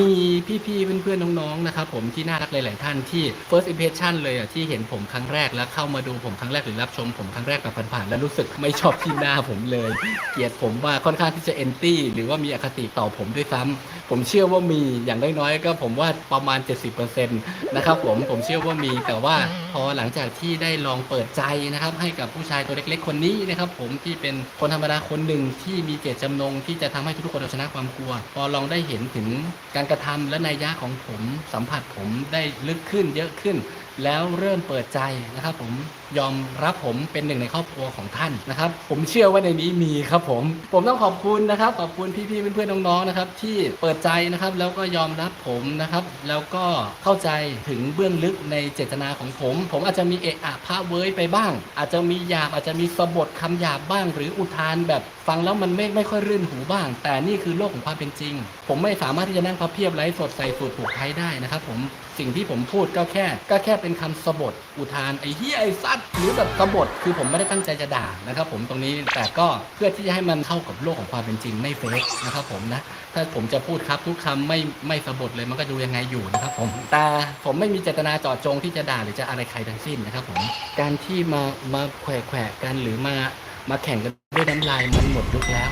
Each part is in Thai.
มีพี่ๆเพื่อนๆน้องๆนะครับผมที่น่ารักหลายๆท่านที่ first impression เลยอะที่เห็นผมครั้งแรกแล้วเข้ามาดูผมครั้งแรกหรือรับชมผมครั้งแรกแบบผ่านๆแล้วรู้สึกไม่ชอบที่หน้าผมเลย เกลียดผมว่าค่อนข้างที่จะ anti หรือว่ามีอคติต่อผมด้วยซ้ำผมเชื่อว่ามีอย่างน้อยๆก็ผมว่าประมาณ 70%นะครับผมผมเชื่อว่ามีแต่ว่าพอหลังจากที่ได้ลองเปิดใจนะครับให้กับผู้ชายตัวเล็ก ๆ คนนี้นะครับผมที่เป็นคนธรรมดาคนหนึ่งที่มีเจตจำนงที่จะทำให้ทุกคนเอาชนะความกลัว พอลองได้เห็นถึงการกระทำและนัยยะของผมสัมผัสผมได้ลึกขึ้นเยอะขึ้น แล้วเริ่มเปิดใจนะครับผมยอมรับผมเป็นหนึ่งในครอบครัวของท่านนะครับ ผมเชื่อว่าในนี้มีครับผม ผมต้องขอบคุณนะครับ ขอบคุณพี่ๆเพื่อนๆน้องๆนะครับ ที่เปิดใจนะครับแล้วก็ยอมรับผมนะครับ แล้วก็เข้าใจถึงเบื้องลึกในเจตนาของผม ผมอาจจะมีเอะอะพะเว้ยไปบ้าง อาจจะมีหยาบอาจจะมีสะบดคำหยาบบ้าง หรืออุทานแบบฟังแล้วมันไม่ไม่ค่อยรื่นหูบ้าง แต่นี่คือโลกของความเป็นจริง ผมไม่สามารถที่จะนั่งพับเพียบไร้สดใส่สูตรผูกไทยได้นะครับ ผมสิ่งที่ผมพูดก็แค่ ก็แค่เป็นคำสบทอุทานไอ้เฮียไอ้ซัดหรือแบบสบทคือผมไม่ได้ตั้งใจจะด่านะครับ ผมตรงนี้แต่ก็เพื่อที่จะให้มันเข้ากับโลกของความเป็นจริงไม่เฟกนะครับผมนะถ้าผมจะพูดครับทุกคำไม่ไม่สบทเลยมันก็ดูยังไงอยู่นะครับผมแต่ผมไม่มีเจตนาจาะจงที่จะด่าหรือจะอะไรใครทั้งสิ้นนะครับผมการที่มามาแขวะแขวะกันหรือมามาแข่งกันด้วยน้ำลายมันหมดยุคแล้ว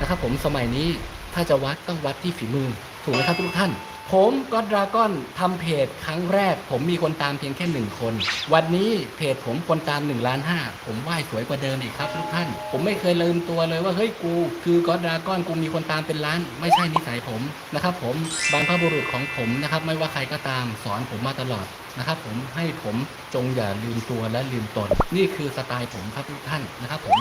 นะครับผมสมัยนี้ถ้าจะวัดต้องวัดที่ฝีมือถูกไหมครับทุกท่าน ผมก็ดราก้อนทำเพจครั้งแรก ผมมีคนตามเพียงแค่หนึ่งคน วันนี้เพจผมคนตาม1ล้านห้าผมไหว้สวยกว่าเดิมอีกครับทุกท่าน ผมไม่เคยลืมตัวเลยว่าเฮ้ยกู คือก็ดราก้อนกูมีคนตามเป็นล้าน ไม่ใช่นิสัยผมนะครับผมบรรพบุรุษของผมนะครับไม่ว่าใครก็ตามสอนผมมาตลอดนะครับผมให้ผมจงอย่าลืมตัวและลืมตน นี่คือสไตล์ผมครับทุกท่านนะครับผม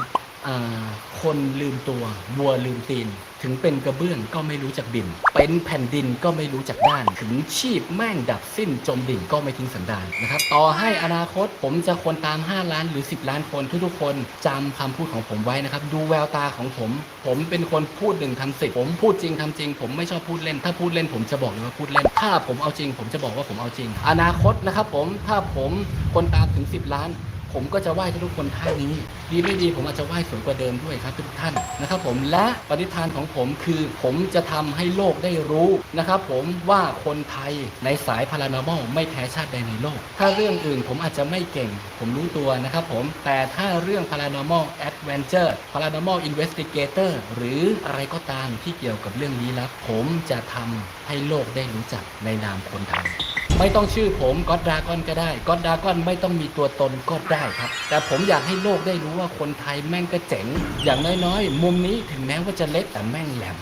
คนลืมตัววัวลืมตีน ถึงเป็นกระเบื้องก็ไม่รู้จักบิน เป็นแผ่นดินก็ไม่รู้จักด้าน ถึงชีพแม่งดับสิ้นจมดิ่งก็ไม่ทิ้งสันดานนะครับ ต่อให้อนาคตผมจะคนตาม 5 ล้านหรือ 10 ล้านคนทุกๆคนจำคำพูดของผมไว้นะครับ ดูแววตาของผม ผมเป็นคนพูดหนึ่งทำสิบผมพูดจริงทำจริง ผมไม่ชอบพูดเล่น ถ้าพูดเล่นผมจะบอกเลยว่าพูดเล่น ถ้าผมเอาจริง ผมจะบอกว่าผมเอาจริง อนาคตนะครับผมถ้าผมคนตามถึง 10 ล้าน ผมก็จะไหว้ทุกคนท่านี้ ดีไม่ดีผมอาจจะไหว้สวยกว่าเดิมด้วยครับทุกท่านนะครับผมและปณิธานของผมคือผมจะทำให้โลกได้รู้นะครับผมว่าคนไทยในสายพารานอมอลไม่แพ้ชาติใดในโลก ถ้าเรื่องอื่นผมอาจจะไม่เก่ง ผมรู้ตัวนะครับผมแต่ถ้าเรื่อง paranormal adventure paranormal investigator หรืออะไรก็ตามที่เกี่ยวกับเรื่องนี้แล้วผมจะทำให้โลกได้รู้จักในนามคนไทย ไม่ต้องชื่อผมก็อดดากอนก็ได้ก็อดดากอนไม่ต้องมีตัวตนก็ได้ครับ แต่ผมอยากให้โลกได้รู้ว่าคนไทยแม่งก็เจ๋ง อย่างน้อยๆ มุมนี้ถึงแม้ว่าจะเล็กแต่แม่งแหลม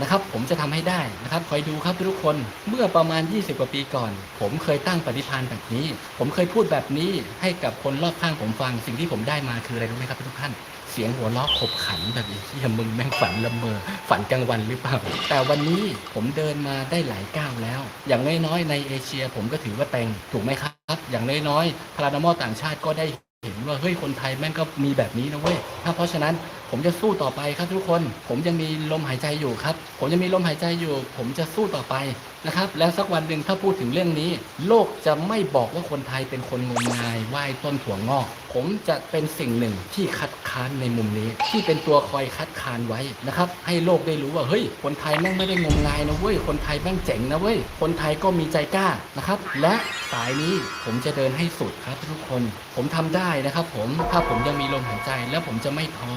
นะครับผมจะทำให้ได้นะครับคอยดูครับทุกคนเมื่อประมาณ 20 กว่าปีก่อน ผมเคยตั้งปฏิพานแบบนี้ ผมเคยพูดแบบนี้ให้กับคนรอบข้างผมฟังสิ่งที่ผมได้มาคืออะไรรู้ไหมครับทุกท่าน สียงหัวเราะขบขันแบบไอ้เหี้ยมึงแม่งฝันละเมอ ฝันกลางวันหรือเปล่า แต่วันนี้ผมเดินมาได้หลายก้าวแล้ว อย่างน้อยๆในเอเชียผมก็ถือว่าเต็งถูกไหมครับ อย่างน้อยๆพลานามอต่างชาติก็ได้เห็นว่าเฮ้ยคนไทยแม่งก็มีแบบนี้นะเว้ยถ้าเพราะฉะนั้น ผมจะสู้ต่อไปครับทุกคน ผมยังมีลมหายใจอยู่ครับ ผมยังมีลมหายใจอยู่ ผมจะสู้ต่อไปนะครับ แล้วสักวันหนึ่งถ้าพูดถึงเรื่องนี้ โลกจะไม่บอกว่าคนไทยเป็นคนงมงายไหว้ต้นถั่วงอก ผมจะเป็นสิ่งหนึ่งที่คัดค้านในมุมนี้ ที่เป็นตัวคอยคัดค้านไว้นะครับ ให้โลกได้รู้ว่าเฮ้ย คนไทยแม่งไม่ได้งมงายนะเว้ย คนไทยแม่งเจ๋งนะเว้ย คนไทยก็มีใจกล้านะครับ และสายนี้ผมจะเดินให้สุดครับทุกคน ผมทำได้นะครับ ผม ถ้าผมยังมีลมหายใจแล้วผมจะไม่ท้อ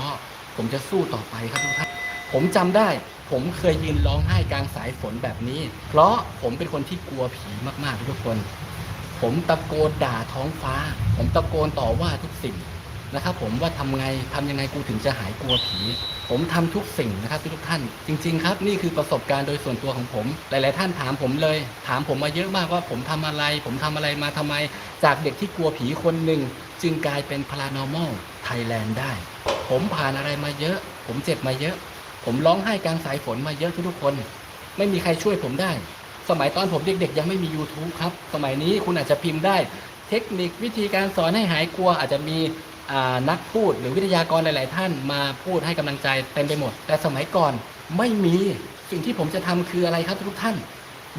ผมจะสู้ต่อไปครับทุกท่านผมจำได้ ผมเคยยืนร้องไห้กลางสายฝนแบบนี้ เพราะผมเป็นคนที่กลัวผีมากๆทุกคน ผมตะโกนด่าท้องฟ้า ผมตะโกนต่อว่าทุกสิ่งนะครับ ผมว่าทำไงทำยังไงกูถึงจะหายกลัวผี ผมทำทุกสิ่งนะครับทุกท่าน จริง ๆ ครับ นี่คือประสบการณ์โดยส่วนตัวของผม หลาย ๆ ท่านถามผมเลย ถามผมมาเยอะมากว่าผมทำอะไร ผมทำอะไรมาทำไม จากเด็กที่กลัวผีคนหนึ่งจึงกลายเป็น paranormal Thailand ได้ ผมผ่านอะไรมาเยอะ ผมเจ็บมาเยอะ ผมร้องไห้กลางสายฝนมาเยอะทุกๆคน ไม่มีใครช่วยผมได้ สมัยตอนผมเด็กๆ ยังไม่มี YouTube ครับ สมัยนี้คุณอาจจะพิมพ์ได้ เทคนิควิธีการสอนให้หายกลัว อาจจะมีนักพูดหรือวิทยากรหลาย ๆ ท่านมาพูดให้กำลังใจเต็มไปหมด แต่สมัยก่อนไม่มีสิ่งที่ผมจะทำคืออะไรครับทุกท่าน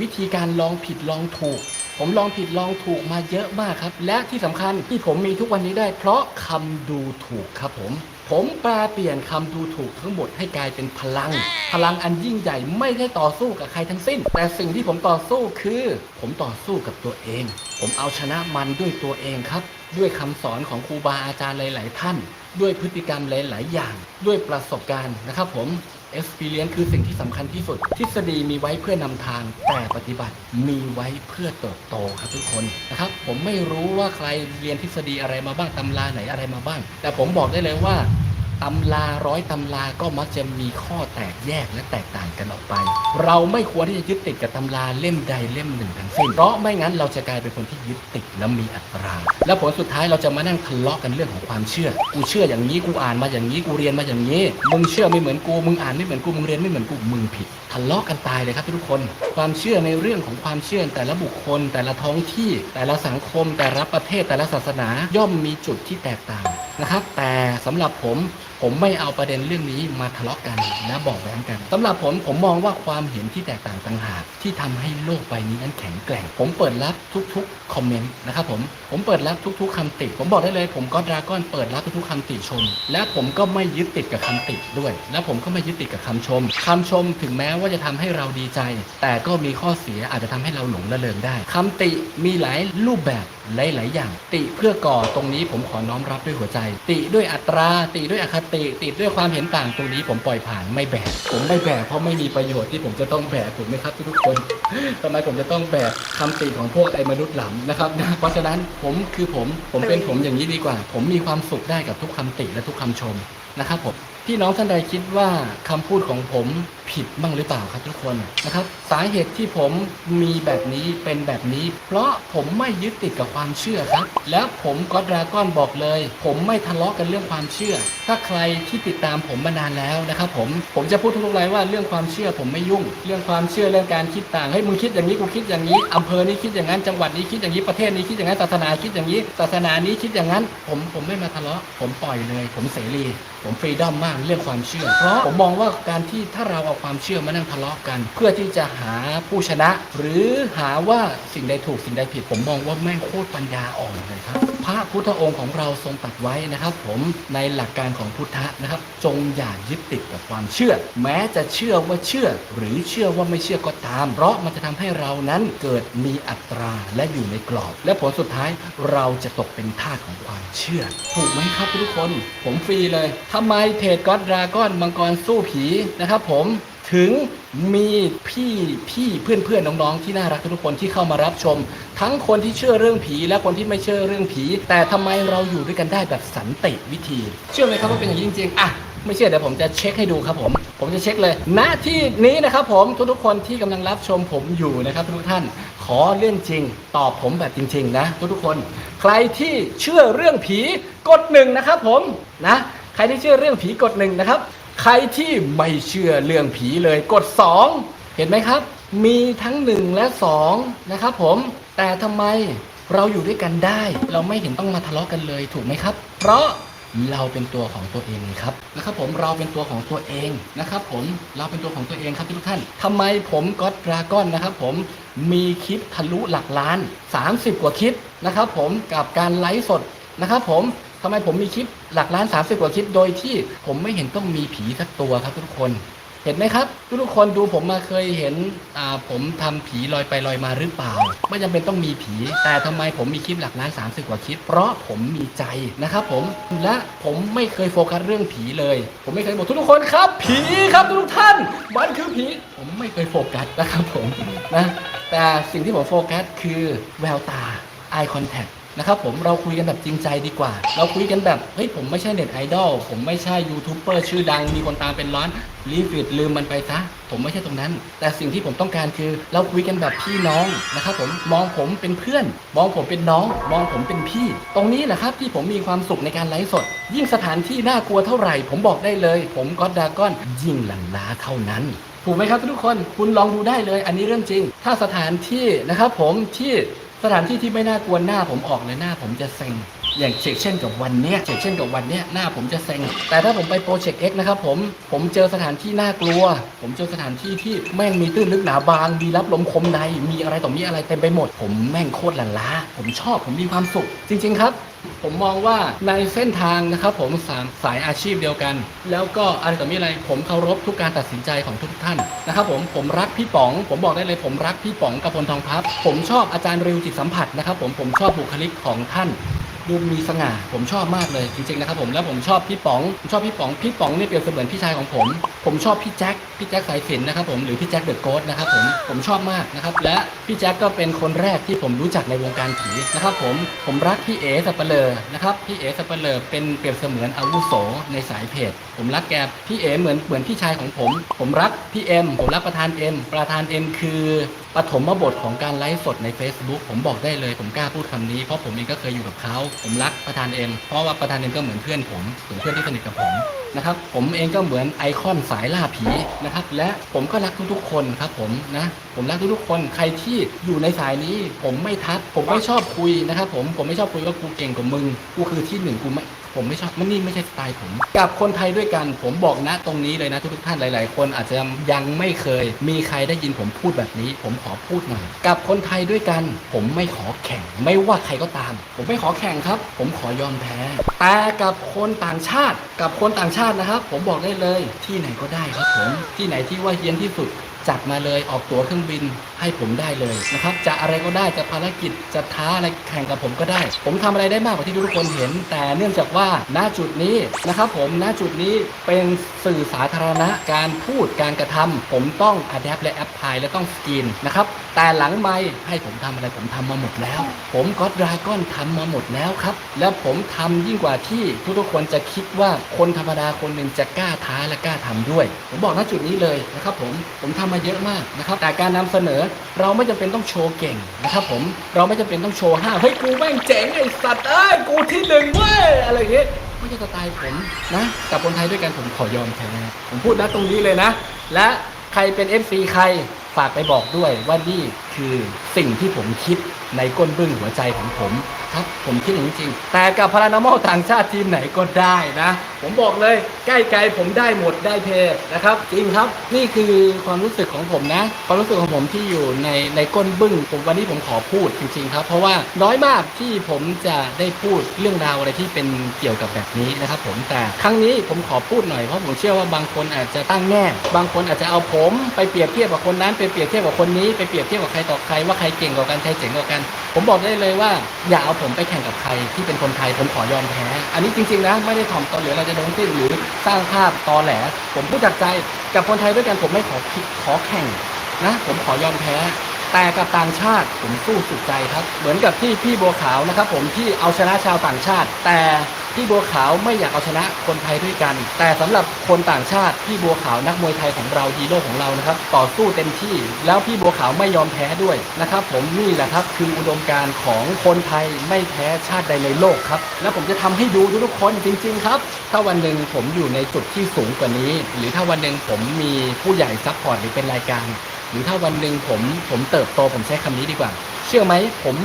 วิธีการลองผิดลองถูก ผมลองผิดลองถูกมาเยอะมากครับ และที่สำคัญที่ผมมีทุกวันนี้ได้ เพราะคำดูถูกครับผม ผมแปลเปลี่ยนคำดูถูกทั้งหมดให้กลายเป็นพลัง พลังอันยิ่งใหญ่ไม่ได้ต่อสู้กับใครทั้งสิ้น แต่สิ่งที่ผมต่อสู้คือ ผมต่อสู้กับตัวเอง ผมเอาชนะมันด้วยตัวเองครับ ด้วยคำสอนของครูบาอาจารย์หลาย ๆ ท่าน ด้วยพฤติกรรมหลาย ๆ อย่าง ด้วยประสบการณ์นะครับผม experience คือสิ่งที่สำคัญที่สุด ทฤษฎีมีไว้เพื่อนำทาง แต่ปฏิบัติมีไว้เพื่อเติบโตครับทุกคนนะครับ ผมไม่รู้ว่าใครเรียนทฤษฎีอะไรมาบ้างตำราไหนอะไรมาบ้าง แต่ผมบอกได้เลยว่า ตำราร้อยตำราก็มักจะมีข้อแตกแยกและแตกต่างกันออกไป เราไม่ควรที่จะยึดติดกับตำราเล่มใดเล่มหนึ่งทั้งสิ้นเพราะไม่งั้นเราจะกลายเป็นคนที่ยึดติดและมีอัตรา และผลสุดท้ายเราจะมานั่งทะเลาะกันเรื่องของความเชื่อ กูเชื่ออย่างนี้กูอ่านมาอย่างนี้กูเรียนมาอย่างนี้ มึงเชื่อไม่เหมือนกูมึงอ่านไม่เหมือนกูมึงเรียนไม่เหมือนกูมึงผิดทะเลาะกันตายเลยครับทุกคน ความเชื่อในเรื่องของความเชื่อแต่ละบุคคล แต่ละท้องที่ แต่ละสังคม แต่ละประเทศแต่ละศาสนาย่อมมีจุดที่แตกต่างนะครับ แต่สำหรับผม ผมไม่เอาประเด็นเรื่องนี้มาทะเลาะกันและบอกแว้งกันสำหรับผมผมมองว่าความเห็นที่แตกต่างต่างหาก ที่ทำให้โลกใบนี้นั้นแข็งแกร่ง ผมเปิดรับทุกๆคอมเมนต์นะครับผมผมเปิดรับทุก ๆคำติ ผมบอกได้เลย ผมก็ดราก้อนเปิดรับทุกๆคำติชม และผมก็ไม่ยึดติดกับคำติด้วย และผมก็ไม่ยึดติดกับคำชมคำชมถึงแม้ว่าจะทำให้เราดีใจ แต่ก็มีข้อเสียอาจจะทำให้เราหลงละเลงได้คำติมีหลายรูปแบบ หลาย ๆ อย่าง ติเพื่อก่อตรงนี้ผมขอน้อมรับด้วยหัวใจ ติด้วยอัตรา ติด้วยอคติ ติด้วยความเห็นต่างตรงนี้ผมปล่อยผ่านไม่แบกผมไม่แบกเพราะไม่มีประโยชน์ที่ผมจะต้องแบกถูกไหมครับทุกคนทำไมผมจะต้องแบกคำติของพวกไอ้มนุษย์หลำนะครับเพราะฉะนั้นผมคือผมผมเป็นผมอย่างนี้ดีกว่า ผมมีความสุขได้กับทุกคำติและทุกคำชมนะครับผมพี่น้องท่านใดคิดว่าคำพูดของผมผิดบ้างหรือเปล่าครับทุกคนนะครับ สาเหตุที่ผมมีแบบนี้เป็นแบบนี้ เพราะผมไม่ยึดติดกับความเชื่อครับ แล้วผมก็ดราก้อนบอกเลย ผมไม่ทะเลาะกันเรื่องความเชื่อ ถ้าใครที่ติดตามผมมานานแล้วนะครับผมผมจะพูดทุกๆไลฟ์ว่าเรื่องความเชื่อผมไม่ยุ่ง เรื่องความเชื่อเรื่องการคิดต่างเฮ้ยมึงคิดอย่างนี้กูคิดอย่างนี้อำเภอนี้คิดอย่างนั้นจังหวัดนี้คิดอย่างนี้ประเทศนี้คิดอย่างนั้นศาสนาคิดอย่างนี้ศาสนานี้คิดอย่างนั้น ผมผมไม่มาทะเลาะผมปล่อยเลย ผมเสรี ผมฟรีดอมมากเรื่องความเชื่อ เพราะผมมองว่าการที่ถ้าเราเอาความเชื่อมานั่งทะเลาะกัน เพื่อที่จะหาผู้ชนะ หรือหาว่าสิ่งใดถูกสิ่งใดผิด ผมมองว่าแม่งโคตรปัญญาอ่อนเลยครับ พระพุทธองค์ของเราทรงตัดไว้นะครับ ผมในหลักการของพุทธะนะครับ จงอย่ายึดติดกับความเชื่อ แม้จะเชื่อว่าเชื่อ หรือเชื่อว่าไม่เชื่อก็ตาม เพราะมันจะทำให้เรานั้นเกิดมีอัตราและอยู่ในกรอบ และผลสุดท้ายเราจะตกเป็นทาสของความเชื่อ ถูกไหมครับทุกคน ผมฟรีเลยทำไมเทพจก็อดดราก้อนมังกรสู้ผีนะครับ ผม ถึงมีพี่พี่เพื่อนเพื่อนน้องๆที่น่ารักทุกคนที่เข้ามารับชม ทั้งคนที่เชื่อเรื่องผีและคนที่ไม่เชื่อเรื่องผี แต่ทำไมเราอยู่ด้วยกันได้แบบสันติวิธี เชื่อไหมครับว่าเป็นอย่างนี้จริงๆอะไม่เชื่อเดี๋ยวผมจะเช็คให้ดูครับผม ผมจะเช็คเลยณที่นี้นะครับผมทุกๆคนที่กำลังรับชมผมอยู่นะครับทุกท่านขอเรื่องจริง ตอบผมแบบจริง ๆ นะทุกๆคน ใครที่เชื่อเรื่องผีกดหนึ่งนะครับผมนะใครที่เชื่อเรื่องผีกดหนึ่งนะครับ ใครที่ไม่เชื่อเรื่องผีเลยกดสองเห็นไหมครับ มีทั้งหนึ่งและสองนะครับผม แต่ทำไมเราอยู่ด้วยกันได้ เราไม่เห็นต้องมาทะเลาะกันเลยถูกไหมครับ เพราะเราเป็นตัวของตัวเองครับนะครับผมเราเป็นตัวของตัวเองนะครับผมเราเป็นตัวของตัวเองครับทุกท่านทำไมผมก็ดราก้อนนะครับผมมีคลิปทะลุหลักล้าน 30 กว่าคลิปนะครับผมกับการไลฟ์สดนะครับผม ทำไมผมมีคลิปหลักล้าน 30 กว่าคลิป โดยที่ผมไม่เห็นต้องมีผีสักตัวครับทุกคนเห็นไหมครับ ทุกคนดูผมมาเคยเห็นผมทำผีลอยไปลอยมาหรือเปล่า ไม่จำเป็นต้องมีผี แต่ทำไมผมมีคลิปหลักล้าน30 กว่าคลิป เพราะผมมีใจนะครับผมและผมไม่เคยโฟกัสเรื่องผีเลย ผมไม่เคยบอกทุกคนครับ ผีครับทุกท่านมันคือผี ผมไม่เคยโฟกัสนะครับผมนะแต่สิ่งที่ผมโฟกัสคือแววตา eye contact นะครับผมเราคุยกันแบบจริงใจดีกว่า เราคุยกันแบบเฮ้ยผมไม่ใช่เน็ตไอดอลผมไม่ใช่ยูทูบเบอร์ชื่อดังมีคนตามเป็นล้านรีวิวลืมมันไปซะผมไม่ใช่ตรงนั้น แต่สิ่งที่ผมต้องการคือ เราคุยกันแบบพี่น้องนะครับผมมองผมเป็นเพื่อน มองผมเป็นน้อง มองผมเป็นพี่ ตรงนี้แหละครับที่ผมมีความสุขในการไลฟ์สด ยิ่งสถานที่น่ากลัวเท่าไหร่ ผมบอกได้เลย ผมก็ดากอนยิ่งหลังล้าเท่านั้นถูกไหมครับทุกคนคุณลองดูได้เลย อันนี้เรื่องจริง ถ้าสถานที่นะครับผมที่ สถานที่ที่ไม่น่ากลัวหน้าผมออกเลยหน้าผมจะเซ็ง อย่างเชกเช่นกับวันเนี้ยเชกเช่นกับวันเนี้ยหน้าผมจะเซ็ง แต่ถ้าผมไปโปรเจกต์ X นะครับผมผมเจอสถานที่น่ากลัว ผมเจอสถานที่ที่แม่งมีตื้นลึกหนาบางมีรับลมคมในมีอะไรต่อมีอะไรเต็มไปหมด ผมแม่งโคตรละล้าผมชอบผมมีความสุข จริง ๆ ครับผมมองว่าในเส้นทางนะครับผมสามสายอาชีพเดียวกัน แล้วก็อะไรต่อมีอะไรผมเคารพทุกการตัดสินใจของทุกท่านนะครับผมผมรักพี่ป๋อง ผมบอกได้เลยผมรักพี่ป๋องกระพลทองพับ ผมชอบอาจารย์ริวจิตสัมผัสนะครับผมผมชอบบุคลิกของท่าน ดูมีสง่าผมชอบมากเลยจริงๆนะครับผมแล้วผมชอบพี่ป๋องผมชอบพี่ป๋องพี่ป๋องเนี่ยเปรียบเสมือนพี่ชายของผม ผมชอบพี่แจ็คพี่แจ็คสายสินนะครับผมหรือพี่แจ็คเดอะโกสนะครับผมผมชอบมากนะครับและพี่แจ็คก็เป็นคนแรกที่ผมรู้จักในวงการผีนะครับผมผมรักพี่เอสับเปลอนะครับพี่เอสับเปลอเป็นเปรียบเสมือนอาวุโสในสายเพจผมรักแกพี่เอเหมือนเหมือนพี่ชายของผม ผมรักพี่เอ็มผมรักประธานเอ็มประธานเอ็มคือ ปฐมบทของการไลฟ์สดใน Facebook ผมบอกได้เลยผมกล้าพูดคำนี้เพราะผมเองก็เคยอยู่กับเขา ผมรักประธานเอ็มเพราะว่าประธานเอ็มก็เหมือนเพื่อนผมเหมือนเพื่อนที่สนิทกับผมนะครับผมเองก็เหมือนไอคอนสายล่าผีนะครับและผมก็รักทุกๆ คนครับผมนะผมรักทุกๆคนใครที่อยู่ในสายนี้ ผมไม่ทักผมไม่ชอบคุยนะครับผมผมไม่ชอบคุยว่ากูเก่งกว่ามึงกูคือที่หนึ่งกูไม่ ผมไม่ชอบมันนี่ไม่ใช่สไตล์ผม กับคนไทยด้วยกันผมบอกนะตรงนี้เลยนะทุกท่านหลาย ๆ คนอาจจะยังไม่เคย มีใครได้ยินผมพูดแบบนี้ ผมขอพูดหน่อยกับคนไทยด้วยกัน ผมไม่ขอแข่ง ไม่ว่าใครก็ตาม ผมไม่ขอแข่งครับ ผมขอยอมแพ้แต่กับคนต่างชาติ กับคนต่างชาตินะครับ ผมบอกได้เลย ที่ไหนก็ได้ครับผมที่ไหนที่ว่าเฮี้ยนที่สุด จัดมาเลยออกตั๋วเครื่องบินให้ผมได้เลยนะครับจะอะไรก็ได้จะภารกิจจะท้าอะไรแข่งกับผมก็ได้ ผมทำอะไรได้มากกว่าที่ทุกคนเห็น แต่เนื่องจากว่าณจุดนี้นะครับผมณจุดนี้เป็นสื่อสาธารณะการพูดการกระทำผมต้องอัดแอปและแอปพลายและต้องสกรีนนะครับแต่หลังไม่ให้ผมทำอะไรผมทำมาหมดแล้ว ผมก็ดราก้อนทำมาหมดแล้วครับ แล้วผมทำยิ่งกว่าที่ทุกๆคนจะคิดว่าคนธรรมดาคนหนึ่งจะกล้าท้าและกล้าทำด้วย ผมบอกณจุดนี้เลยนะครับผมผมทำมาเยอะมากนะครับแต่การนำเสนอเราไม่จำเป็นต้องโชว์เก่งนะครับผมเราไม่จำเป็นต้องโชว์ห้าเฮ้ยกูแม่งเจ๋งไอ้สัตว์เอ้ยกูที่หนึ่งเว้ยอะไรเงี้ยไม่ใช่สไตล์ผมนะกับคนไทยด้วยกันผมขอยอมแพ้ผมพูดนะตรงนี้เลยนะ และใครเป็น FC ใครฝากไปบอกด้วยว่านี่คือสิ่งที่ผมคิดในก้นบึ้งหัวใจของผม ครับผมคิดอย่างนี้จริง แต่กับพารานอมอต่างชาติทีมไหนก็ได้นะ ผมบอกเลยใกล้ไกลผมได้หมดได้เพนะครับจริงครับนี่คือความรู้สึกของผมนะ ความรู้สึกของผมที่อยู่ในในก้นบึ้งผมวันนี้ผมขอพูดจริงๆครับ เพราะว่าน้อยมากที่ผมจะได้พูดเรื่องราวอะไรที่เป็นเกี่ยวกับแบบนี้นะครับ ผมแต่ครั้งนี้ผมขอพูดหน่อยเพราะผมเชื่อว่าบางคนอาจจะตั้งแง่บางคนอาจจะเอาผมไปเปรียบเทียบกับคนนั้นไปเปรียบเทียบกับคนนี้ไปเปรียบเทียบกับใครต่อใครว่าใครเก่งกว่ากันใครเจ๋งกว่ากันผมบอกได้เลยว่าอย่าเอาผมไปแข่งกับใครที่เป็นคนไทยผมขอยอมแพ้ อันนี้จริงๆนะไม่ได้ถ่อมตนหรือเราจะโดนติ้นหรือสร้างภาพตอแหล ผมพูดจากใจกับคนไทยด้วยกันผมไม่ขอคิดขอแข่งนะผมขอยอมแพ้ แต่กับต่างชาติผมสู้สุดใจครับ เหมือนกับที่พี่บัวขาวนะครับ ผมที่เอาชนะชาวต่างชาติ แต่ พี่บัวขาวไม่อยากเอาชนะคนไทยด้วยกัน แต่สำหรับคนต่างชาติพี่บัวขาวนักมวยไทยของเราฮีโร่ของเรานะครับต่อสู้เต็มที่ แล้วพี่บัวขาวไม่ยอมแพ้ด้วยนะครับผมนี่แหละครับคืออุดมการณ์ของคนไทยไม่แพ้ชาติใดในโลกครับแล้วผมจะทำให้ดูทุกคนจริง ๆ ครับ ถ้าวันหนึ่งผมอยู่ในจุดที่สูงกว่านี้ หรือถ้าวันหนึ่งผมมีผู้ใหญ่ซัพพอร์ตหรือเป็นรายการ หรือถ้าวันหนึ่งผมผมเติบโตผมใช้คำนี้ดีกว่า เชื่อไหมผม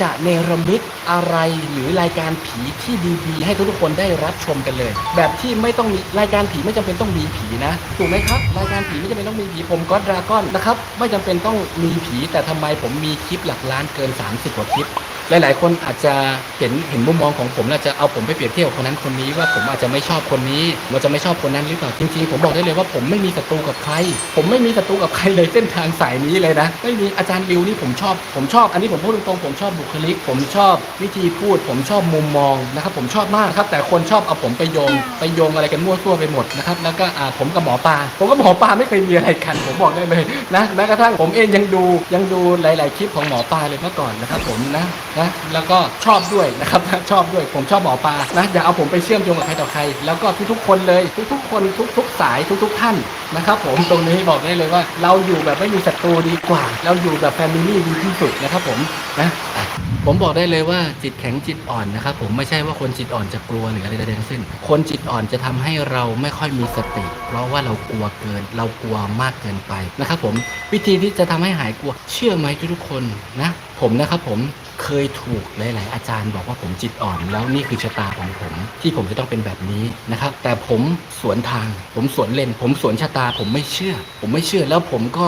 จะเนรมิตอะไรหรือรายการผีที่ดีๆ ให้ทุกๆคนได้รับชมกันเลย แบบที่ไม่ต้องมีรายการผีไม่จำเป็นต้องมีผีนะถูกไหมครับ รายการผีไม่จำเป็นต้องมีผีผมก็ดราก้อนนะครับไม่จำเป็นต้องมีผีแต่ทำไมผมมีคลิปหลักล้านเกิน 30กว่าคลิป หลาย ๆ คนอาจจะเห็นเห็นมุมมองของผมแล้วจะเอาผมไปเปรียบเทียบกับคนนั้นคนนี้ว่าผมอาจจะไม่ชอบคนนี้เราจะไม่ชอบคนนั้นหรือเปล่าจริงๆผมบอกได้เลยว่าผมไม่มีศัตรูกับใคร ผมไม่มีศัตรูกับใครเลยเส้นทางสายนี้เลยนะไม่มีอาจารย์บิวนี่ผมชอบ ผมชอบอันนี้ผมพูดตรงๆผมชอบบุคลิก ผมชอบวิธีพูด ผมชอบมุมมองนะครับผมชอบมากครับ แต่คนชอบเอาผมไปโยง ไปโยงอะไรกันมั่วซั่วไปหมดนะครับแล้วก็อ่าผมกับหมอปลาผมกับหมอปลาไม่เคยมีอะไรกัน ผมบอกได้เลยนะแม้กระทั่งผมเองยังดูยังดูหลาย ๆ คลิปของหมอปลาเลยเมื่อก่อนนะครับผมนะนะแล้วก็ชอบด้วยนะครับชอบด้วยผมชอบหมอปลานะอย่าเอาผมไปเชื่อมโยงกับใครต่อใคร แล้วก็ทุกๆคนเลย ทุกๆ คนทุก ๆ สายทุก ๆ ท่านนะครับ ผมตรงนี้บอกได้เลยว่า เราอยู่แบบไม่มีศัตรูดีกว่า เราอยู่แบบแฟมิลี่ดีที่สุดนะครับผมนะอะ ผมบอกได้เลยว่าจิตแข็งจิตอ่อนนะครับผมไม่ใช่ว่าคนจิตอ่อนจะกลัวหรืออะไรใดๆทั้งสิ้น คนจิตอ่อนจะทำให้เราไม่ค่อยมีสติ เพราะว่าเรากลัวเกิน เรากลัวมากเกินไปนะครับผมวิธีที่จะทำให้หายกลัวเชื่อไหมทุกคนนะผมนะครับผมเคเคยถูกหลาย ๆ อาจารย์บอกว่าผมจิตอ่อน แล้วนี่คือชะตาของผม ที่ผมจะต้องเป็นแบบนี้นะครับ แต่ผมสวนทาง ผมสวนเลนผมสวนชะตา ผมไม่เชื่อ ผมไม่เชื่อแล้วผมก็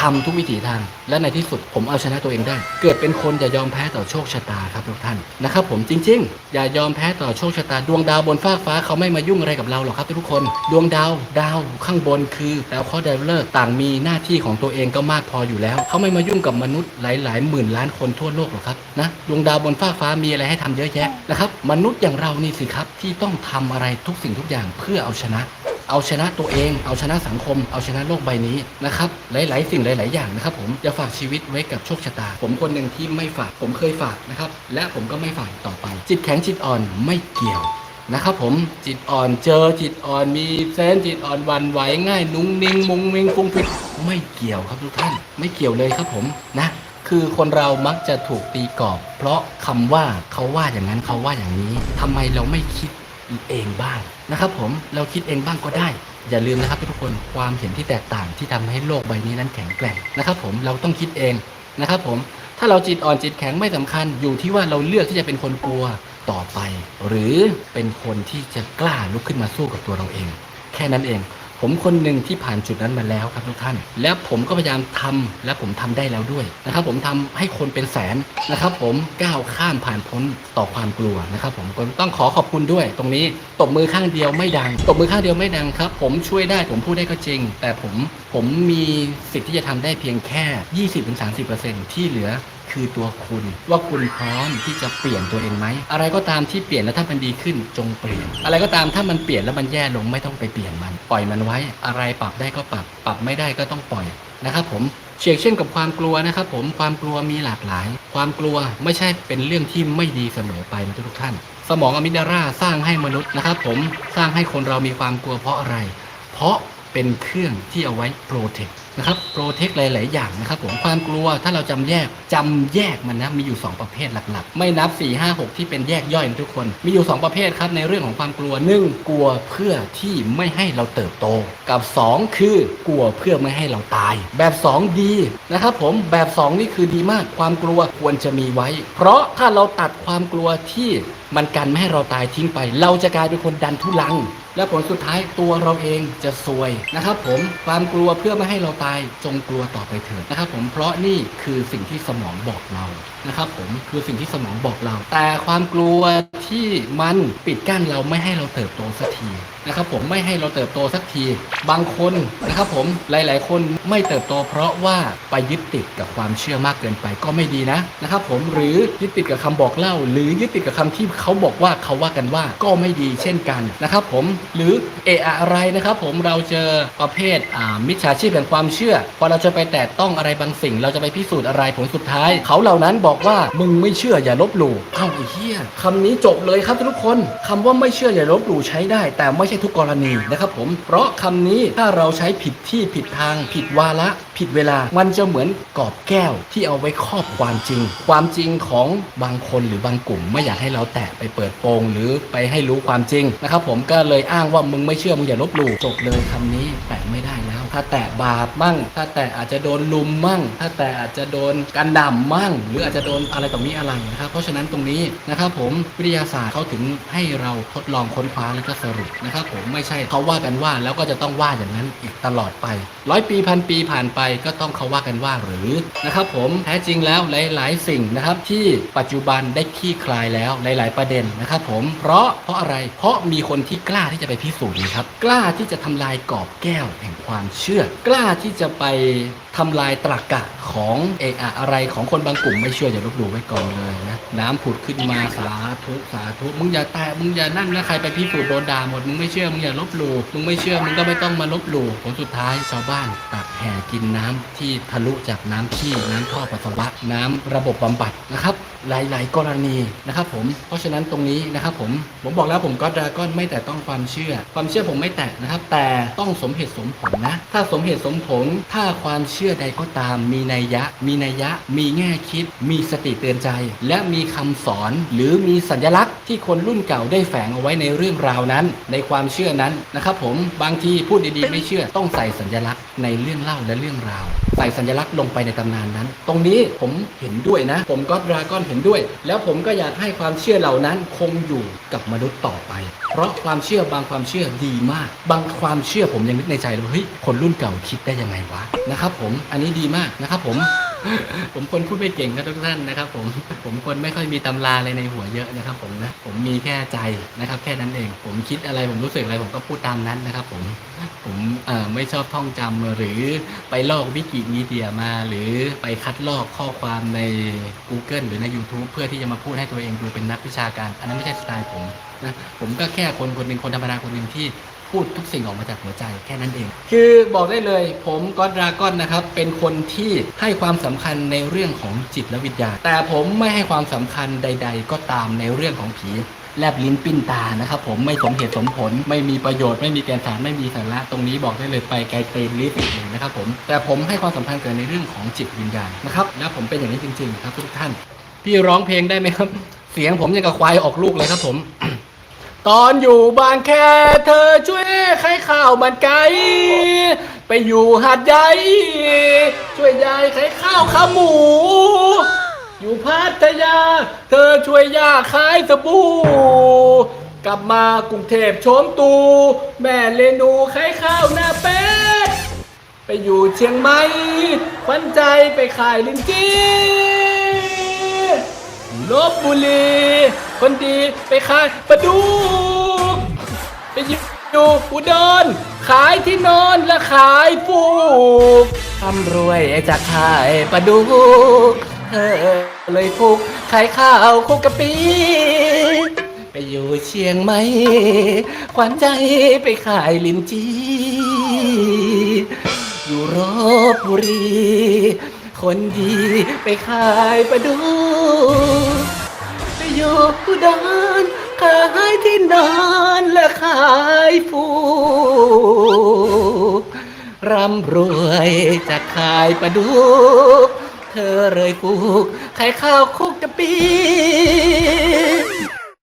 ทำทุกวิถีทาง และในที่สุดผมเอาชนะตัวเองได้ เกิดเป็นคนอย่ายอมแพ้ต่อโชคชะตาครับทุกท่านนะครับผมจริง ๆ อย่ายอมแพ้ต่อโชคชะตาดวงดาวบนฟ้าฟ้าเขาไม่มายุ่งอะไรกับเราหรอกครับทุกคน ดวงดาวดาวข้างบนคือดาวเคราะห์ดาวฤกษ์ต่างมีหน้าที่ของตัวเองก็มากพออยู่แล้ว เขาไม่มายุ่งกับมนุษย์หลายๆหมื่นล้านคนทั่วโลกหรอกครับนะดวงดาวบนฟ้าฟ้ามีอะไรให้ทำเยอะแยะนะครับมนุษย์อย่างเรานี่สิครับที่ต้องทำอะไรทุกสิ่งทุกอย่างเพื่อเอาชนะ เอาชนะตัวเอง เอาชนะสังคม เอาชนะโลกใบนี้นะครับหลาย ๆ สิ่งหลาย ๆ อย่างนะครับผมจะฝากชีวิตไว้กับโชคชะตา ผมคนหนึ่งที่ไม่ฝากผมเคยฝากนะครับและผมก็ไม่ฝากต่อไป จิตแข็งจิตอ่อนไม่เกี่ยวนะครับผมจิตอ่อนเจอจิตอ่อนมีเซนจิตอ่อนวันไหวง่าย นุ่งนิ่งมุงมิงฟุ้งฟิ้งไม่เกี่ยวครับทุกท่าน ไม่เกี่ยวเลยครับผมนะคือคนเรามักจะถูกตีกรอบ เพราะคำว่าเขาว่าอย่างนั้นเขาว่าอย่างนี้ทำไมเราไม่คิดเองบ้าง นะครับผมเราคิดเองบ้างก็ได้ อย่าลืมนะครับทุกคนความเห็นที่แตกต่างที่ทำให้โลกใบนี้นั้นแข็งแกร่งนะครับผมเราต้องคิดเองนะครับผมถ้าเราจิตอ่อนจิตแข็งไม่สำคัญอยู่ที่ว่าเราเลือกที่จะเป็นคนกลัวต่อไป หรือเป็นคนที่จะกล้าลุกขึ้นมาสู้กับตัวเราเอง แค่นั้นเอง ผมคนหนึ่งที่ผ่านจุดนั้นมาแล้วครับทุกท่าน แล้วผมก็พยายามทำและผมทำได้แล้วด้วยนะครับ ผมทำให้คนเป็นแสนนะครับ ผมก้าวข้ามผ่านพ้นต่อความกลัวนะครับ ผมก็ต้องขอขอบคุณด้วย ตรงนี้ตบมือข้างเดียวไม่ดังตบมือข้างเดียวไม่ดังครับ ผมช่วยได้ผมพูดได้ก็จริง แต่ผมผมมีสิทธิ์ที่จะทำได้เพียงแค่ 20-30%ที่เหลือ คือตัวคุณ ว่าคุณพร้อมที่จะเปลี่ยนตัวเองไหมอะไรก็ตามที่เปลี่ยนแล้วถ้ามันดีขึ้นจงเปลี่ยน อะไรก็ตามถ้ามันเปลี่ยนแล้วมันแย่ลงไม่ต้องไปเปลี่ยนมัน ปล่อยมันไว้ อะไรปรับได้ก็ปรับ ปรับไม่ได้ก็ต้องปล่อยนะครับผมเช่นเช่นกับความกลัวนะครับผมความกลัวมีหลากหลาย ความกลัวไม่ใช่เป็นเรื่องที่ไม่ดีเสมอไปนะทุกท่าน สมองอะมิกดาราสร้างให้มนุษย์นะครับผมสร้างให้คนเรามีความกลัวเพราะอะไร เพราะเป็นเครื่องที่เอาไว้โปรเทค นะครับโปรเทคหลาย ๆ อย่างนะครับผมความกลัวถ้าเราจำแยกจำแยกมันนะมีอยู่ 2 ประเภทหลัก ๆ ไม่นับ 4 5 6 ที่เป็นแยกย่อยทุกคน มีอยู่ 2 ประเภทครับในเรื่องของความกลัวหนึ่งกลัวเพื่อที่ไม่ให้เราเติบโต กับ 2 คือกลัวเพื่อไม่ให้เราตาย แบบ 2 ดีนะครับผมแบบ 2 นี่คือดีมากความกลัวควรจะมีไว้ เพราะถ้าเราตัดความกลัวที่มันกันไม่ให้เราตายทิ้งไป เราจะกลายเป็นคนดันทุลัง และผลสุดท้ายตัวเราเองจะซวยนะครับผมความกลัวเพื่อไม่ให้เราตายจงกลัวต่อไปเถิดนะครับผมเพราะนี่คือสิ่งที่สมองบอกเรานะครับผมคือสิ่งที่สมองบอกเรา แต่ความกลัวที่มันปิดกั้นเราไม่ให้เราเติบโตสักที นะครับผมไม่ให้เราเติบโตสักที บางคนนะครับผมหลาย ๆ คนไม่เติบโต เพราะว่าไปยึดติดกับความเชื่อมากเกินไปก็ไม่ดีนะนะครับผมหรือยึดติดกับคำบอกเล่า หรือยึดติดกับคำที่เขาบอกว่าเขาว่ากันว่าก็ไม่ดีเช่นกันนะครับผมหรือเอะอะไรนะครับผมเราเจอประเภทอ่ามิจฉาชีพแห่งความเชื่อพอเราจะไปแตะต้องอะไรบางสิ่ง เราจะไปพิสูจน์อะไรผลสุดท้าย เขาเหล่านั้นบอกว่ามึงไม่เชื่ออย่าลบหลู่เอ้าไอ้เหี้ยคำนี้จบเลยครับทุกคนคำว่าไม่เชื่ออย่าลบหลู่ใช้ได้ แต่ไม่ใช่ทุกกรณีนะครับผม เพราะคำนี้ถ้าเราใช้ผิดที่ผิดทาง ผิดวาระผิดเวลา มันจะเหมือนกอบแก้วที่เอาไว้ครอบความจริง ความจริงของบางคนหรือบางกลุ่ม ไม่อยากให้เราแตะไปเปิดโปงหรือไปให้รู้ความจริงนะครับผมก็เลยอ้างว่ามึงไม่เชื่อมึงอย่าลบหลู่จบเลยคำนี้แตะไม่ได้ ถ้าแตะบาปมั่ง ถ้าแตะอาจจะโดนลุมมั่ง ถ้าแตะอาจจะโดนกันด่ำมั่ง หรืออาจจะโดนอะไรต่อมีอะไรนะครับ เพราะฉะนั้นตรงนี้นะครับผมวิทยาศาสตร์เขาถึงให้เราทดลองค้นคว้าแล้วก็สรุปนะครับผมไม่ใช่เขาว่ากันว่าแล้วก็จะต้องว่าอย่างนั้นอีกตลอดไปร้อยปีพันปีผ่านไปก็ต้องเขาว่ากันว่าหรือนะครับผมแท้จริงแล้วหลาย ๆ สิ่งนะครับที่ปัจจุบันได้คลี่คลายแล้วหลาย ๆ ประเด็นนะครับผมเพราะเพราะอะไรเพราะมีคนที่กล้าที่จะไปพิสูจน์นะครับกล้าที่จะทำลายกรอบแก้วแห่งความเชื่อกล้าที่จะไปทำลายตรรกะของเอกอะอะไรของคนบางกลุ่มไม่เชื่ออย่าลบหลู่ไว้ก่อนเลยนะน้ำผุดขึ้นมาสาธุสาธุมึงอย่าแตะมึงอย่านั่นนะใครไปพิสูจน์โดนด่าหมดมึงไม่เชื่อมึงอย่าลบหลู่มึงไม่เชื่อมึงก็ไม่ต้องมาลบหลู่ผลสุดท้ายชาวบ้านตักแห่กินน้ำที่ทะลุจากน้ำขี้น้ำท่อปัสสาวะน้ำระบบบำบัดนะครับหลาย ๆ กรณีนะครับผม เพราะฉะนั้นตรงนี้นะครับผม ผมบอกแล้วผมก็ดราก้อนไม่แต่ต้องความเชื่อ ความเชื่อผมไม่แตะนะครับ แต่ต้องสมเหตุสมผลนะถ้าสมเหตุสมผล ถ้าความเชื่อใดก็ตาม มีนัยยะ มีนัยยะ มีแง่คิด มีสติเตือนใจ และมีคำสอน หรือมีสัญลักษณ์ที่คนรุ่นเก่าได้แฝงเอาไว้ในเรื่องราวนั้น ในความเชื่อนั้นนะครับผม บางทีพูดดีๆไม่เชื่อ ต้องใส่สัญลักษณ์ในเรื่องเล่าและเรื่องราว ใส่สัญลักษณ์ลงไปในตำนานนั้น ตรงนี้ผมเห็นด้วยนะ ผมก็ดราก้อนเห็นด้วย แล้วผมก็อยากให้ความเชื่อเหล่านั้นคงอยู่กับมนุษย์ต่อไป เพราะความเชื่อบางความเชื่อดีมาก บางความเชื่อผมยังนึกในใจเลยเฮ้ยคนรุ่นเก่าคิดได้ยังไงวะนะครับผมอันนี้ดีมากนะครับผม ผมคนพูดไม่เก่งครับทุกท่านนะครับผมผมคนไม่ค่อยมีตำราอะไรในหัวเยอะนะครับผมนะผมมีแค่ใจนะครับแค่นั้นเอง ผมคิดอะไรผมรู้สึกอะไรผมก็พูดตามนั้นนะครับผมผมไม่ชอบท่องจำหรือไปลอกวิกิมีเดียมา หรือไปคัดลอกข้อความใน Google หรือใน YouTube เพื่อที่จะมาพูดให้ตัวเองดูเป็นนักวิชาการ อันนั้นไม่ใช่สไตล์ผมนะผมก็แค่คนคนหนึ่งคนธรรมดาคนหนึ่งที่ พูดทุกสิ่งออกมาจากหัวใจแค่นั้นเอง คือบอกได้เลยผมก็ดราก้อนนะครับ เป็นคนที่ให้ความสำคัญในเรื่องของจิตและวิญญาแต่ผมไม่ให้ความสำคัญใด ๆ ก็ตามในเรื่องของผีแลบลิ้นปิ้นตานะครับผมไม่สมเหตุสมผล ไม่มีประโยชน์ไม่มีแกนสารไม่มีสาระตรงนี้บอกได้เลยไปไกลเตนลิฟต์เลยนะครับผมแต่ผมให้ความสำคัญเกิดในเรื่องของจิตวิญญาณนะครับและผมเป็นอย่างนี้จริงๆครับทุกท่านพี่ร้องเพลงได้ไหมครับ เสียงผมยังกับควายออกลูกเลยครับผม ตอนอยู่บานแค่เธอช่วยขายข้าวมันไก่ไปอยู่หาดใหญ่ช่วยยายขายข้าวขาหมู อยู่พัทยา เธอช่วยย่าขายสบู่กลับมากรุงเทพโชมตู แม่เลนูขายข้าวหน้าเป็ดไปอยู่เชียงใหม่ขวัญใจไปขายลิ้นจี ลบบุรีคนดีไปขายปลาดุกไปอยู่อุดรขายที่นอนและขายฟูกทำรวยจากขายปลาดุกเธอเลยฟูกขายข้าวคุกกะปีไปอยู่เชียงใหม่ขวัญใจไปขายลินจีอยู่รบบุรี คนดีไปขายปลาดุไปอยู่อุดรขายที่นอนและขายฟูกร่ำรวยจากขายปลาดุเธอเลยฟูกขายข้าวคุกกะปี